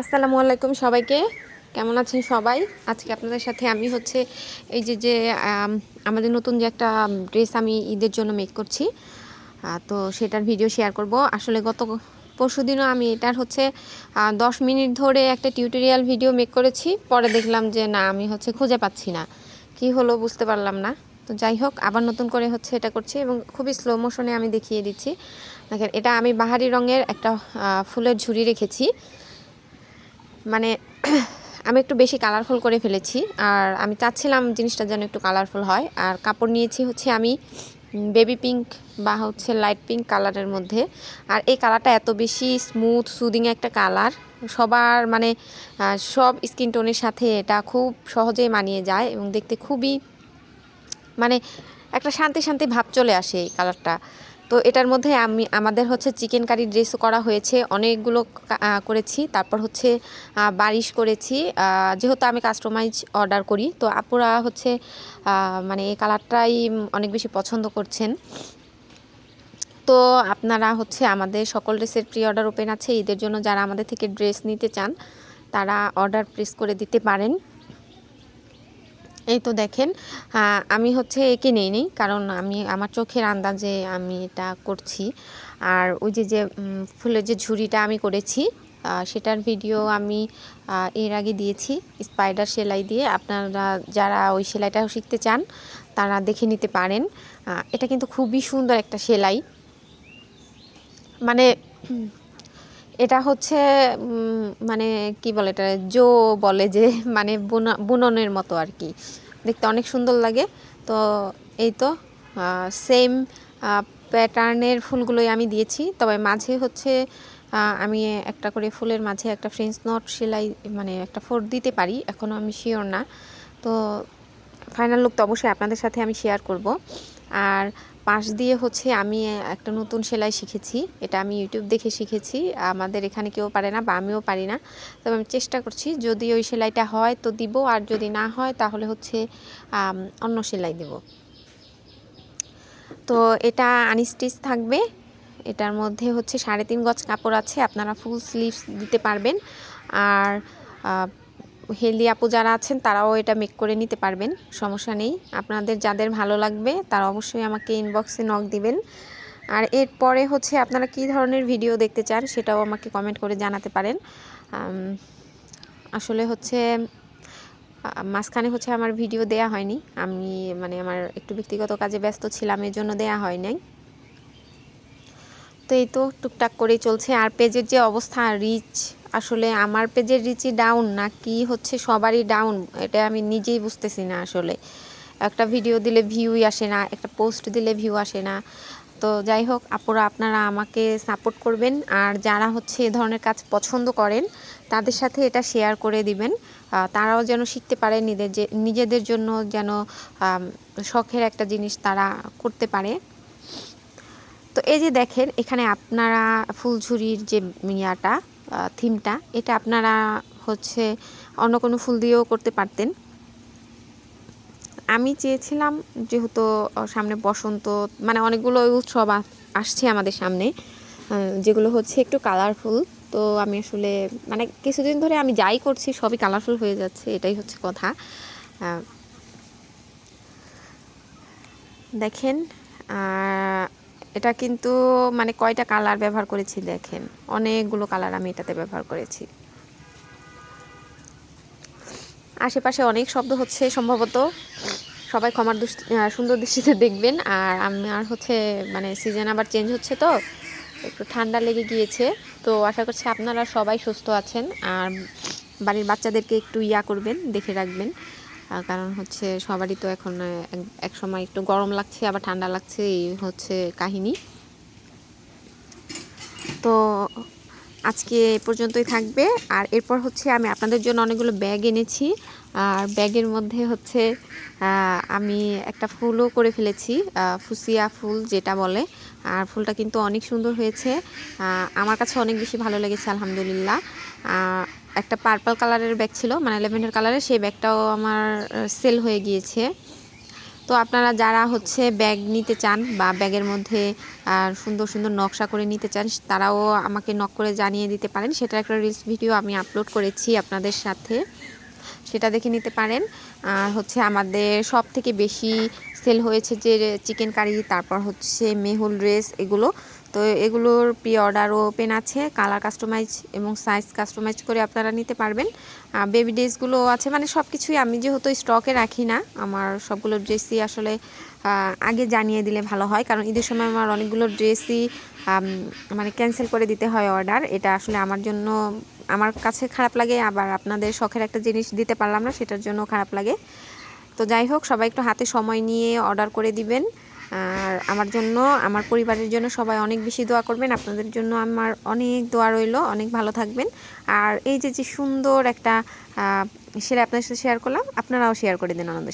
আসসালামু আলাইকুম সবাইকে। কেমন আছেন সবাই? আজকে আপনাদের সাথে আমি হচ্ছে এই যে যে আমাদের নতুন যে একটা ড্রেস আমি ঈদের জন্য মেক করছি তো সেটার ভিডিও শেয়ার করব। আসলে গত পরশু দিনও আমি এটার হচ্ছে দশ মিনিট ধরে একটা টিউটোরিয়াল ভিডিও মেক করেছি। পরে দেখলাম যে, না, আমি হচ্ছে খুঁজে পাচ্ছি না। কি হলো বুঝতে পারলাম না। তো যাই হোক, আবার নতুন করে হচ্ছে এটা করছি এবং খুবই স্লো মোশনে আমি দেখিয়ে দিচ্ছি। দেখেন, এটা আমি বাহারি রঙের একটা ফুলের ঝুড়ি রেখেছি। মানে আমি একটু বেশি কালারফুল করে ফেলেছি, আর আমি চাচ্ছিলাম জিনিসটা যেন একটু কালারফুল হয়। আর কাপড় নিয়েছি হচ্ছে আমি বেবি পিঙ্ক বা হচ্ছে লাইট পিঙ্ক কালারের মধ্যে। আর এই কালারটা এত বেশি স্মুথ সুদিং একটা কালার সবার মানে সব স্কিন টোনের সাথে এটা খুব সহজেই মানিয়ে যায় এবং দেখতে খুবই মানে একটা শান্তি শান্তি ভাব চলে আসে এই কালারটা তো এটার মধ্যে আমি, আমাদের হচ্ছে চিকেন কারি ড্রেসও করা হয়েছে, অনেকগুলো করেছি। তারপর হচ্ছে বারিশ করেছি। যেহেতু আমি কাস্টমাইজ অর্ডার করি, তো আপুরা হচ্ছে মানে এই কালারটাই অনেক বেশি পছন্দ করছেন। তো আপনারা হচ্ছে আমাদের সকল ড্রেসের প্রি অর্ডার ওপেন আছে। ঈদের জন্য যারা আমাদের থেকে ড্রেস নিতে চান, তারা অর্ডার প্রেস করে দিতে পারেন। এই তো দেখেন আমি হচ্ছে একে নেই নেই, কারণ আমি, আমার চোখের আন্দাজে আমি এটা করছি। আর ওই যে যে ফুলের যে ঝুড়িটা আমি করেছি সেটার ভিডিও আমি এর আগে দিয়েছি, স্পাইডার সেলাই দিয়ে। আপনারা যারা ওই সেলাইটা শিখতে চান, তারা দেখে নিতে পারেন। এটা কিন্তু খুবই সুন্দর একটা সেলাই। মানে এটা হচ্ছে মানে কি বলে এটা? জো বলে যে মানে বুনা, বুননের মতো আর কি। দেখতে অনেক সুন্দর লাগে। তো এই তো সেম প্যাটার্নের ফুলগুলোই আমি দিয়েছি। তবে মাঝে হচ্ছে আমি একটা করে ফুলের মাঝে একটা ফ্রেঞ্চ নট সেলাই মানে একটা ফোর দিতে পারি। এখনও আমি শিওর না। তো ফাইনাল লুক তো অবশ্যই আপনাদের সাথে আমি শেয়ার করব। আর পাশ দিয়ে হচ্ছে আমি একটা নতুন সেলাই শিখেছি। এটা আমি ইউটিউব দেখে শিখেছি। আমাদের এখানে কেউ পারে না বা আমিও পারি না। তবে আমি চেষ্টা করছি, যদি ওই সেলাইটা হয় তো দিব, আর যদি না হয় তাহলে হচ্ছে অন্য সেলাই দেব। তো এটা আনস্টিচ থাকবে। এটার মধ্যে হচ্ছে সাড়ে তিন গজ কাপড় আছে, আপনারা ফুল স্লিভস দিতে পারবেন। আর হেলদি আপু যারা আছেন, তারাও এটা মেক করে নিতে পারবেন, সমস্যা নেই। আপনাদের যাদের ভালো লাগবে, তারা অবশ্যই আমাকে ইনবক্সে নক দিবেন। আর এরপরে হচ্ছে আপনারা কী ধরনের ভিডিও দেখতে চান, সেটাও আমাকে কমেন্ট করে জানাতে পারেন। আসলে হচ্ছে মাঝখানে হচ্ছে আমার ভিডিও দেয়া হয়নি। আমি মানে আমার একটু ব্যক্তিগত কাজে ব্যস্ত ছিলাম এর জন্য দেয়া হয় নাই। তো এই তো টুকটাক করেই চলছে। আর পেজের যে অবস্থা রিচ আসলে আমার পেজের রিচি ডাউন না কি হচ্ছে সবারই ডাউন এটা আমি নিজেই বুঝতেছি না আসলে। একটা ভিডিও দিলে ভিউই আসে না, একটা পোস্ট দিলে ভিউ আসে না। তো যাই হোক, আপুরা, আপনারা আমাকে সাপোর্ট করবেন আর যারা হচ্ছে এ ধরনের কাজ পছন্দ করেন, তাদের সাথে এটা শেয়ার করে দিবেন। তারাও যেন শিখতে পারে নিজেদের নিজেদের জন্য যেন শখের একটা জিনিস তারা করতে পারে। তো এই যে দেখেন, এখানে আপনারা ফুলঝুরির যে ইয়াটা থিমটা, এটা আপনারা হচ্ছে অন্য কোনো ফুল দিয়েও করতে পারতেন। আমি চেয়েছিলাম যেহেতু সামনে বসন্ত মানে অনেকগুলো উৎসব আসছে আমাদের সামনে যেগুলো হচ্ছে একটু কালারফুল। তো আমি আসলে মানে কিছুদিন ধরে আমি যাই করছি, সবই কালারফুল হয়ে যাচ্ছে, এটাই হচ্ছে কথা। দেখেন এটা কিন্তু মানে কয়টা কালার ব্যবহার করেছি দেখেন। অনেকগুলো কালার আমি এটাতে ব্যবহার করেছি। আশেপাশে অনেক শব্দ হচ্ছে সম্ভবত। সবাই ক্ষমার সুন্দর দৃষ্টিতে দেখবেন। আর আমার হচ্ছে মানে সিজন আবার চেঞ্জ হচ্ছে তো, একটু ঠান্ডা লেগে গিয়েছে। তো আশা করছি আপনারা সবাই সুস্থ আছেন। আর বাড়ির বাচ্চাদেরকে একটু ইয়া করবেন, দেখে রাখবেন। কারণ হচ্ছে সবারই তো এখন এক- সময় একটু গরম লাগছে, আবার ঠান্ডা লাগছে, এই হচ্ছে কাহিনী। তো আজকে এ পর্যন্তই থাকবে। আর এরপর হচ্ছে আমি আপনাদের জন্য অনেকগুলো ব্যাগ এনেছি। আর ব্যাগের মধ্যে হচ্ছে আমি একটা ফুলও করে ফেলেছি ফুসিয়া ফুল যেটা বলে। আর ফুলটা কিন্তু অনেক সুন্দর হয়েছে। আমার কাছে অনেক বেশি ভালো লেগেছে, আলহামদুলিল্লাহ। একটা পার্পল কালারের ব্যাগ ছিল মানে লেভেন্ডার কালারের সেই ব্যাগটাও আমার সেল হয়ে গিয়েছে। তো আপনারা যারা হচ্ছে ব্যাগ নিতে চান বা ব্যাগের মধ্যে সুন্দর সুন্দর নকশা করে নিতে চান, তারাও আমাকে নক করে জানিয়ে দিতে পারেন। সেটার একটা রিলস ভিডিও আমি আপলোড করেছি আপনাদের সাথে। সেটা দেখে নিতে পারেন। আর হচ্ছে আমাদের সব থেকে বেশি সেল হয়েছে যে চিকেন কারি তারপর হচ্ছে মেহুল ড্রেস এগুলো। তো এগুলোর প্রি অর্ডার ওপেন আছে, কালার কাস্টমাইজ এবং সাইজ কাস্টমাইজ করে আপনারা নিতে পারবেন। বেবি ড্রেসগুলো আছে মানে সব কিছুই আমি যেহেতু স্টকে রাখি না, আমার সবগুলো ড্রেসই আসলে আগে জানিয়ে দিলে ভালো হয়, কারণ ঈদের সময় আমার অনেকগুলো ড্রেসই মানে ক্যান্সেল করে দিতে হয় অর্ডার, এটা আসলে আমার জন্য, আমার কাছে খারাপ লাগে, আবার আপনাদের শখের একটা জিনিস দিতে পারলাম না, সেটার জন্য খারাপ লাগে। তো যাই হোক, সবাই একটু হাতে সময় নিয়ে অর্ডার করে দিবেন। আর আমার জন্য, আমার পরিবারের জন্য সবাই অনেক বেশি দোয়া করবেন। আপনাদের জন্য আমার অনেক দোয়া রইল, অনেক ভালো থাকবেন। আর এই যে যে সুন্দর একটা সেটা আপনার সাথে শেয়ার করলাম, আপনারাও শেয়ার করে দিন আমাদের